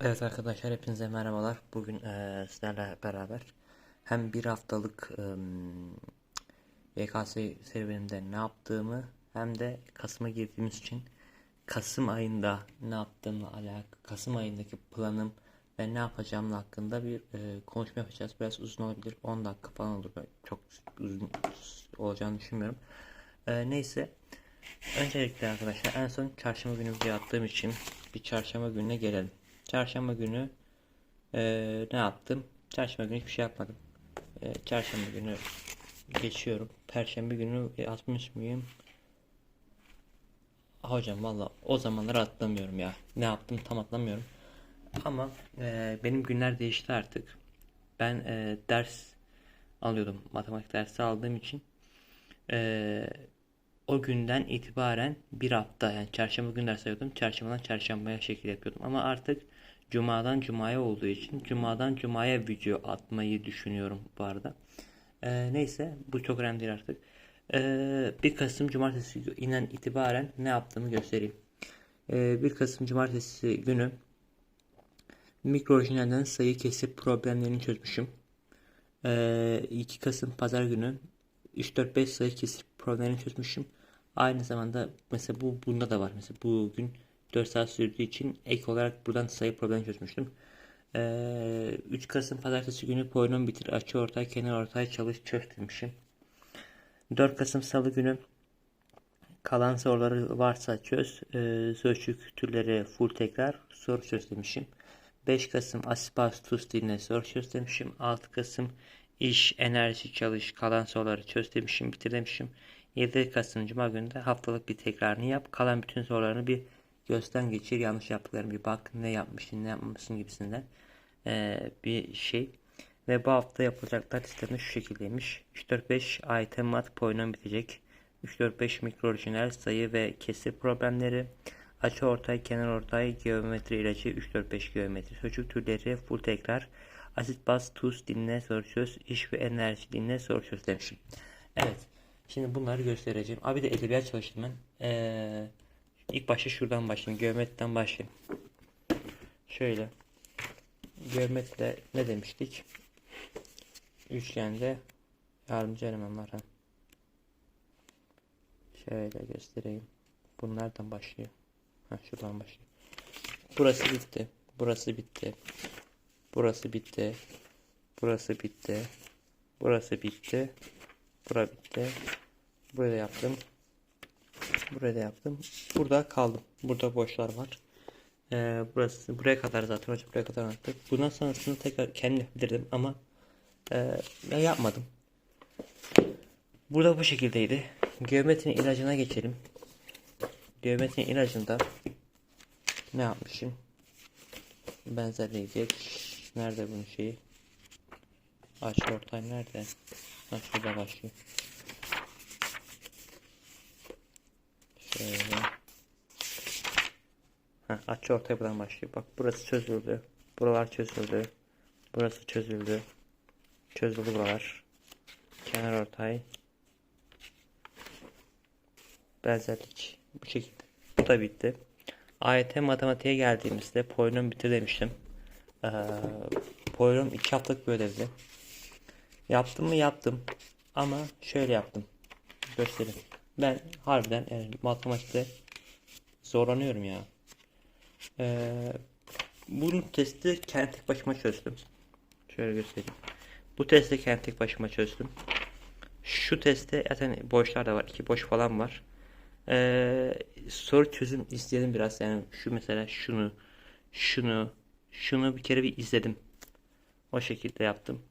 Evet arkadaşlar hepinize merhabalar. Bugün eee, sizlerle beraber hem bir haftalık eee YKS serüvenimde ne yaptığımı hem de Kasım'a girdiğimiz için Kasım ayında ne yaptığımla alakalı Kasım ayındaki planım ve ne yapacağımla hakkında bir eee, konuşma yapacağız. Biraz uzun olabilir. 10 dakika falan olur. Ben Çok uzun olacağını düşünmüyorum. Eee, neyse. Öncelikle arkadaşlar en son çarşamba günü video attığım için bir çarşamba gününe gelelim. Çarşamba günü eee, ne yaptım? Çarşamba günü hiçbir şey yapmadım. Eee, çarşamba günü geçiyorum. Perşembe günü e, atmış mıyım? Ah, Hocam valla o zamanları atlamıyorum ya. Ne yaptım tam atlamıyorum. Ama eee, benim günler değişti artık. Ben eee, ders alıyordum. Matematik dersi aldığım için eee, o günden itibaren bir hafta yani çarşamba günü ders alıyordum. Çarşambadan çarşambaya şekil yapıyordum. Ama artık cumadan cumaya olduğu için cumadan cumaya video atmayı düşünüyorum bu arada. Ee, neyse bu çok önemli değil artık. Ee, 1 Kasım cumartesi inen itibaren ne yaptığımı göstereyim. Ee, 1 Kasım cumartesi günü mikro orijinalden sayı kesip problemlerini çözmüşüm. Ee, 2 Kasım pazar günü 3-4-5 sayı kesip problemlerini çözmüşüm. Aynı zamanda mesela bu bunda da var. Mesela bugün 4 saat sürdüğü için ek olarak buradan sayı problemi çözmüştüm. Ee, 3 Kasım pazartesi günü polinom bitir açı ortay kenar ortay çalış çöz demişim. 4 Kasım salı günü kalan soruları varsa çöz. Ee, sözcük türleri full tekrar soru çöz demişim. 5 Kasım aspas tuz dinle soru çöz demişim. 6 Kasım iş enerji çalış kalan soruları çöz demişim bitir demişim. 7 Kasım Cuma günü de haftalık bir tekrarını yap. Kalan bütün sorularını bir gözden geçir. Yanlış yaptıklarını bir bak. Ne yapmışsın ne yapmamışsın gibisinden ee, bir şey. Ve bu hafta yapılacaklar listemi şu şekildeymiş. 3-4-5 item mat polinom bitecek. 3-4-5 mikro orijinal sayı ve kesir problemleri. Açı ortay, kenar ortay, geometri ilacı, 3-4-5 geometri. Sözcük türleri, full tekrar. Asit baz, tuz, dinle, soru çöz, iş ve enerji dinle, soru çöz demişim. Evet. Şimdi bunları göstereceğim. Abi de edebiyat çalıştım ben. Ee, ilk başta şuradan başlayayım. Geometriden başlayayım. Şöyle. Geometride ne demiştik? Üçgende yardımcı eleman var. Şöyle göstereyim. Bunlardan başlıyor. Ha, şuradan başlıyor. Burası bitti. Burası bitti. Burası bitti. Burası bitti. Burası bitti. Bura bitti. Buraya yaptım. Buraya da yaptım. Burada kaldım. Burada boşlar var. Ee, burası buraya kadar zaten hocam buraya kadar anlattık. Bundan sonrasını tekrar kendim yapabilirdim ama e, yapmadım. Burada bu şekildeydi. Geometrinin ilacına geçelim. Geometrinin ilacında ne yapmışım? Benzerleyecek. Nerede bunun şeyi? Açı ortay nerede? Ha şurada başlıyor. Ha, açı ortaya buradan başlıyor. Bak burası çözüldü. Buralar çözüldü. Burası çözüldü. Çözüldü buralar. Kenar ortay. Benzerlik. Bu şekilde. Bu da bitti. AYT matematiğe geldiğimizde polinom bitir demiştim. Ee, polinom 2 haftalık bir ödevdi. Yaptım mı yaptım. Ama şöyle yaptım. Göstereyim. Ben harbiden yani matematikte zorlanıyorum ya. Ee, bunun testi kendi tek başıma çözdüm. Şöyle göstereyim. Bu testi kendi tek başıma çözdüm. Şu testte zaten boşlar da var. iki boş falan var. Ee, soru çözüm izledim biraz. Yani şu mesela şunu, şunu, şunu bir kere bir izledim. O şekilde yaptım.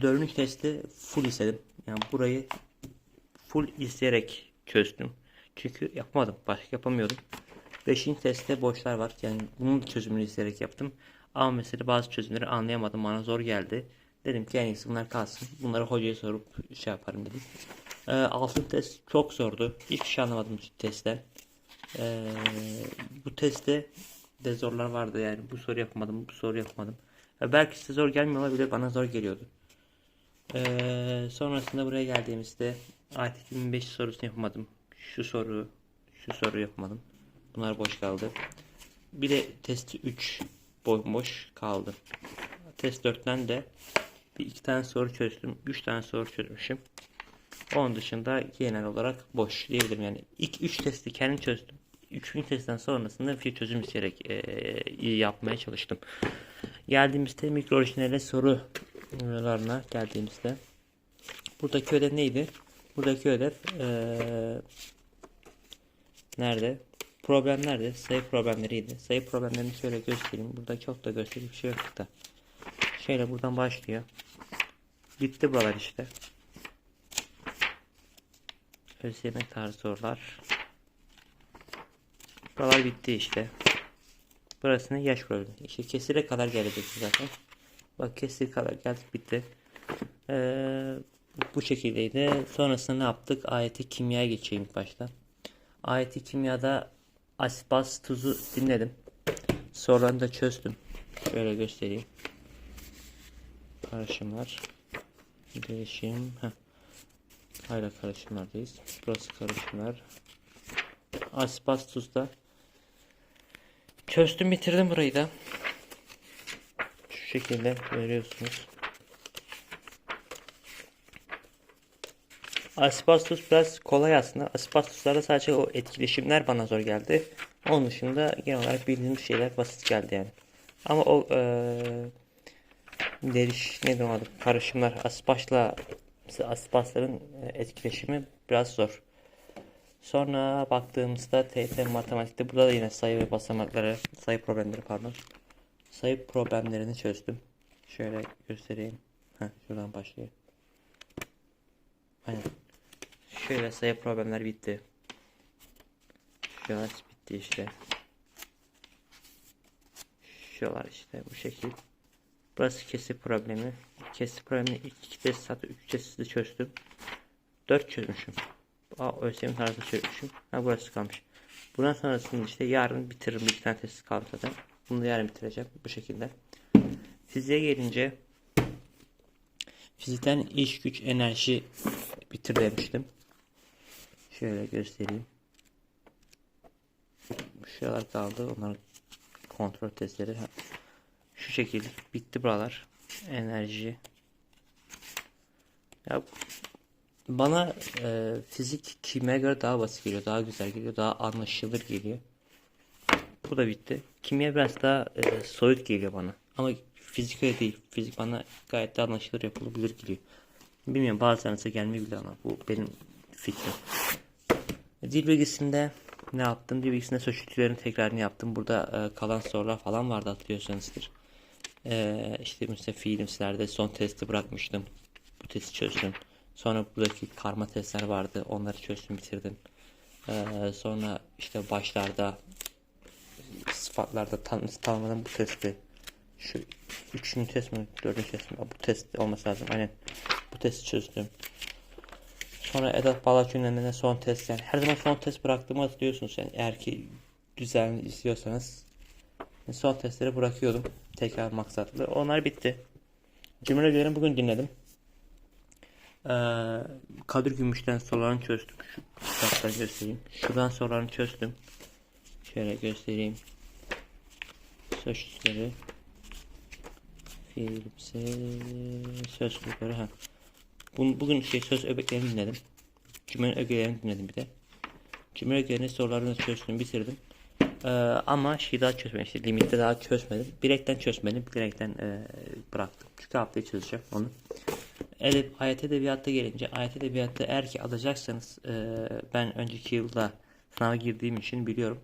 Dördüncü testi full izledim. Yani burayı full izleyerek çözdüm. Çünkü yapmadım. Başka yapamıyordum. Beşinci testte boşlar var. Yani bunun çözümünü izleyerek yaptım. Ama mesela bazı çözümleri anlayamadım. Bana zor geldi. Dedim ki en iyisi bunlar kalsın. Bunları hocaya sorup şey yaparım dedim. Ee, altın test çok zordu. Hiçbir şey anlamadım bu testten. Ee, bu testte de zorlar vardı yani. Bu soru yapmadım, bu soru yapmadım. Ya belki size zor gelmiyor olabilir. Bana zor geliyordu. Ee, sonrasında buraya geldiğimizde AYT 2005 sorusunu yapamadım. Şu soru, şu soru yapamadım. Bunlar boş kaldı. Bir de testi 3 bomboş kaldı. Test 4'ten de bir iki tane soru çözdüm. 3 tane soru çözmüşüm. Onun dışında genel olarak boş diyebilirim. Yani ilk 3 testi kendim çözdüm. 3. testten sonrasında bir çözüm isteyerek iyi yapmaya çalıştım. Geldiğimizde mikro orijinale sorularına geldiğimizde buradaki ödev neydi? Buradaki ödev eee, nerede? Problem nerede? Sayı problemleriydi. Sayı problemlerini şöyle göstereyim. Burada çok da gösterecek bir şey yok da. Şöyle buradan başlıyor. Bitti buralar işte. ÖSYM tarzı sorular. Buralar bitti işte. Burasını yaş problemi. İşte kesire kadar gelecek zaten. Bak kesire kadar geldik bitti. Ee, bu şekildeydi. Sonrasında ne yaptık? Ayeti kimyaya geçeyim ilk başta. Ayeti kimyada aspas tuzu dinledim. Sorularını da çözdüm. Şöyle göstereyim. Karışımlar. Değişim. Heh. Hala karışımlardayız. Burası karışımlar. Aspas tuzda. Çözdüm bitirdim burayı da. Şu şekilde görüyorsunuz. Aspastus biraz kolay aslında. Aspastuslarda sadece o etkileşimler bana zor geldi. Onun dışında genel olarak bildiğimiz şeyler basit geldi yani. Ama o eee deriş ne adı karışımlar aspasla aspasların e, etkileşimi biraz zor. Sonra baktığımızda TYT matematikte burada da yine sayı ve basamakları sayı problemleri pardon. Sayı problemlerini çözdüm. Şöyle göstereyim. Heh, şuradan başlıyor. Aynen. Şöyle sayı problemler bitti. Şuralar bitti işte. Şuralar işte bu şekil. Burası kesi problemi. Kesi problemi ilk iki test zaten üç testi çözdüm. Dört çözmüşüm. Aa, ÖSYM tarzı çözmüşüm. Ha burası kalmış. Bundan sonrasını işte yarın bitiririm. Bir tane test kaldı zaten. Bunu yarın bitireceğim. Bu şekilde. Fiziğe gelince fizikten iş güç enerji bitir demiştim. Şöyle göstereyim. Şuralar kaldı. Onların kontrol testleri. Şu şekilde bitti buralar. Enerji. Ya bana e, fizik kimyaya göre daha basit geliyor, daha güzel geliyor, daha anlaşılır geliyor. Bu da bitti. Kimya biraz daha e, soyut geliyor bana. Ama fizik öyle değil. Fizik bana gayet de anlaşılır, yapılabilir geliyor. Bilmiyorum bazılarınıza gelmeyebilir ama bu benim fikrim. Dil bilgisinde ne yaptım? Dil bilgisinde sözcüklerin tekrarını yaptım. Burada e, kalan sorular falan vardı hatırlıyorsanızdır. E, işte mesela fiilimsilerde son testi bırakmıştım. Bu testi çözdüm. Sonra buradaki karma testler vardı. Onları çözdüm bitirdim. E, sonra işte başlarda sıfatlarda tan tanımladım bu testi. Şu üçüncü test mi? Dördüncü test mi? Bu test olması lazım. Aynen. Bu testi çözdüm. Sonra edat bağlaç yönlemine son test yani. Her zaman son test bıraktığımı hatırlıyorsunuz yani eğer ki düzenli istiyorsanız. Son testleri bırakıyordum tekrar maksatlı. Onlar bitti. Cümle göre bugün dinledim. Ee, Kadir Gümüş'ten sorularını çözdüm. Şu kitaptan göstereyim. Şuradan sorularını çözdüm. Şöyle göstereyim. Sözcükleri fiilimsi sözcükleri ha Bugün, bugün şey söz öbeklerini dinledim. Cümle ögelerini dinledim bir de. Cümle ögelerinin sorularını çözdüm, bitirdim. Ee, ama şey daha çözmedim. İşte limitte daha çözmedim. Bilekten çözmedim. Bilekten e, bıraktım. Çünkü haftaya çözeceğim onu. Edeb, ayet edebiyatta gelince ayet edebiyatta eğer ki alacaksanız e, ben önceki yılda sınava girdiğim için biliyorum.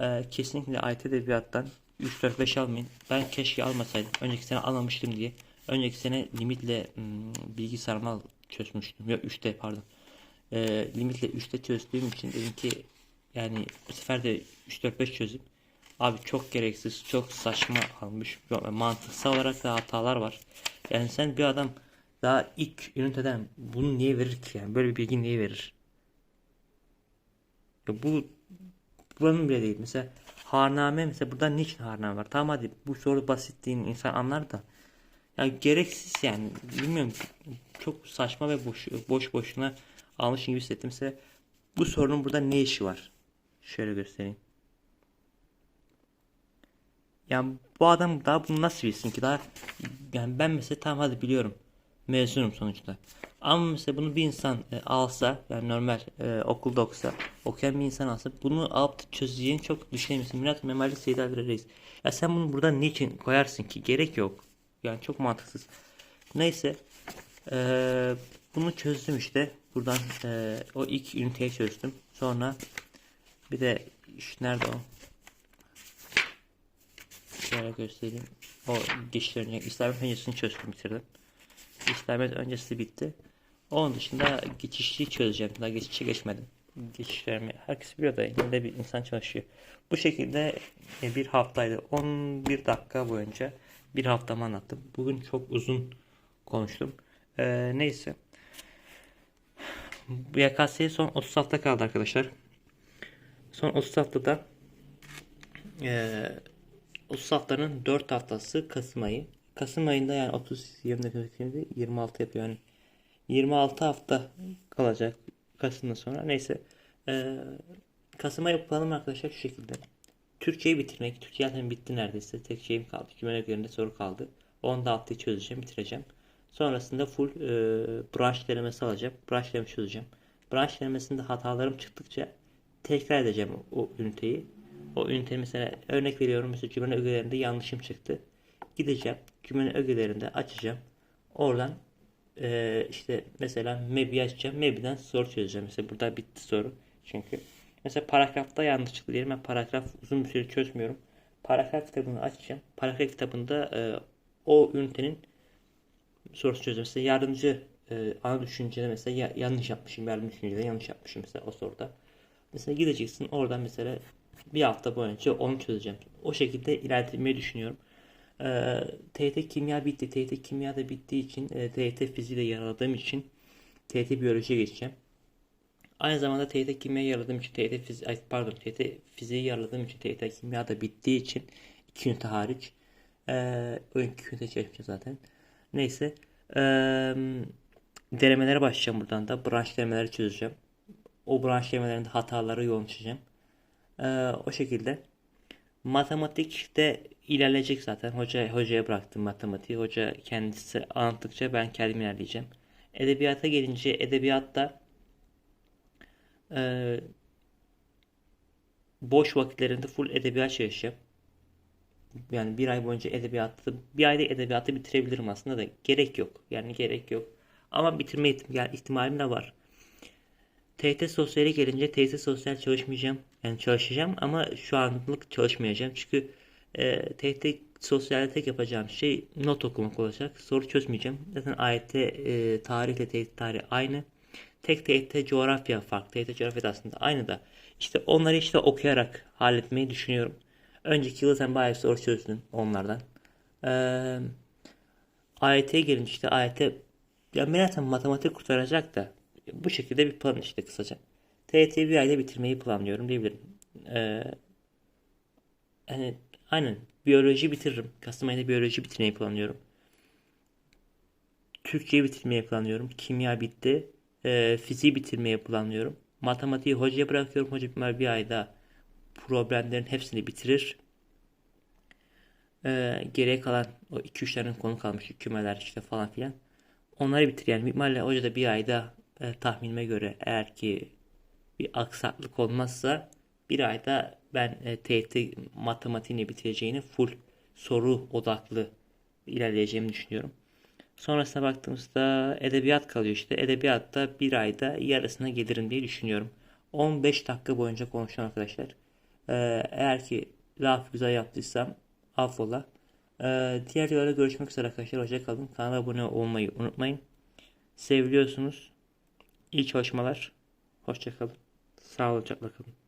E, kesinlikle ayet edebiyattan 3 4 5 almayın. Ben keşke almasaydım. Önceki sene almamıştım diye. Önceki sene limitle hmm, bilgi sarmal çözmüştüm. Yok 3'te pardon. Ee, limitle 3'te çözdüğüm için dedim ki yani bu sefer de 3-4-5 çözüp abi çok gereksiz çok saçma almış. Mantıksal olarak da hatalar var. Yani sen bir adam daha ilk üniteden bunu niye verir ki yani böyle bir bilgi niye verir? Ya bu buranın bile değil. Mesela harname mesela burada niçin harname var? Tamam hadi bu soru basit değil insan anlar da. Ya gereksiz yani bilmiyorum çok saçma ve boş boş boşuna almışım gibi hissettim. Mesela bu sorunun burada ne işi var? Şöyle göstereyim. yani bu adam daha bunu nasıl bilsin ki daha yani ben mesela tamam hadi biliyorum mezunum sonuçta. Ama mesela bunu bir insan e, alsa yani normal e, okulda okusa okuyan bir insan alsa bunu alıp çözeceğini çok düşünemiyorsun. Murat Memali Seyit Reis. Ya sen bunu burada niçin koyarsın ki? Gerek yok. Yani çok mantıksız. Neyse. E, bunu çözdüm işte. Buradan e, o ilk üniteyi çözdüm. Sonra bir de iş nerede o? Şöyle göstereyim. O geçişlerini, İslamiyet öncesini çözdüm bitirdim. İslamiyet öncesi bitti. Onun dışında geçişi çözeceğim. Daha geçişe geçmedim. Geçişlerimi herkes biliyor da yine de bir insan çalışıyor. Bu şekilde e, bir haftaydı. 11 dakika boyunca bir haftamı anlattım. Bugün çok uzun konuştum. Ee, neyse. YKS'ye son 30 hafta kaldı arkadaşlar. Son 30 haftada eee 30 haftanın 4 haftası Kasım ayı. Kasım ayında yani 30, 29, 27, 26 yapıyor yani. 26 hafta kalacak Kasım'dan sonra. Neyse. Eee Kasım ayı planım arkadaşlar şu şekilde. Türkçeyi bitirmek. Türkçe zaten bitti neredeyse. Tek şeyim kaldı. Kümeler üzerinde soru kaldı. Onu da haftayı çözeceğim, bitireceğim. Sonrasında full e, branş denemesi alacağım. Branş denemesi çözeceğim. Branş denemesinde hatalarım çıktıkça tekrar edeceğim o üniteyi. O ünite mesela örnek veriyorum mesela cümle ögelerinde yanlışım çıktı. Gideceğim cümle ögelerinde açacağım. Oradan e, işte mesela MEB'i açacağım. MEB'den soru çözeceğim. Mesela burada bitti soru. Çünkü mesela paragrafta yanlış çıktı diyelim. Ben paragraf uzun bir süre çözmüyorum. Paragraf kitabını açacağım. Paragraf kitabında e, o ünitenin sorusu çözeceğim. Mesela yardımcı e, ana düşüncede mesela ya- yanlış yapmışım. Yardımcı düşüncede yanlış yapmışım mesela o soruda. Mesela gideceksin oradan mesela bir hafta boyunca onu çözeceğim. O şekilde ilerlemeyi düşünüyorum. Ee, TYT kimya bitti. TYT kimya da bittiği için e, TYT fiziği de yaraladığım için TYT biyolojiye geçeceğim. Aynı zamanda TYT kimya yaraladığım için TYT ay, pardon TYT fiziği yaraladığım için TYT kimya da bittiği için iki ünite hariç ee, o iki ünite çalışacağım zaten. Neyse. Ee, denemelere başlayacağım buradan da. Branş denemeleri çözeceğim. O branş denemelerinde hataları yoğunlaşacağım. Ee, o şekilde. Matematikte ilerleyecek zaten. Hoca hocaya bıraktım matematiği. Hoca kendisi anlattıkça ben kendim ilerleyeceğim. Edebiyata gelince edebiyatta e, boş vakitlerinde full edebiyat çalışacağım. Yani bir ay boyunca edebiyatı, bir ayda edebiyatı bitirebilirim aslında da gerek yok. Yani gerek yok. Ama bitirme ihtimalim de var. TYT sosyale gelince TYT sosyal çalışmayacağım. Yani çalışacağım ama şu anlık çalışmayacağım. Çünkü e, TYT sosyalde tek yapacağım şey not okumak olacak. Soru çözmeyeceğim. Zaten AYT e, tarihle TYT tarih aynı. Tek TYT coğrafya farklı. TYT coğrafya da aslında aynı da. İşte onları işte okuyarak halletmeyi düşünüyorum. Önceki yıl sen bayağı soru çözdün onlardan. Eee AYT'ye gelince işte AYT ya meğersem matematik kurtaracak da bu şekilde bir plan işte kısaca. TYT'yi bir ayda bitirmeyi planlıyorum diyebilirim. Ee, yani aynen biyoloji bitiririm. Kasım ayında biyoloji bitirmeyi planlıyorum. Türkçeyi bitirmeyi planlıyorum. Kimya bitti. Ee, fiziği bitirmeyi planlıyorum. Matematiği hocaya bırakıyorum. Hoca bir ayda problemlerin hepsini bitirir. Ee, geriye kalan o 2-3 tane konu kalmış. Kümeler işte falan filan. Onları bitir yani. Büyük hoca da bir ayda e, tahminime göre eğer ki bir aksaklık olmazsa bir ayda ben e, TYT matematiğini bitireceğini full soru odaklı ilerleyeceğimi düşünüyorum. Sonrasına baktığımızda edebiyat kalıyor işte. Edebiyatta bir ayda yarısına gelirim diye düşünüyorum. 15 dakika boyunca konuştum arkadaşlar. Ee, eğer ki laf güzel yaptıysam affola. Ee, diğer videolarda görüşmek üzere arkadaşlar. Hoşça kalın. Kanala abone olmayı unutmayın. Seviliyorsunuz. İyi çalışmalar. Hoşça kalın. Sağlıcakla kalın.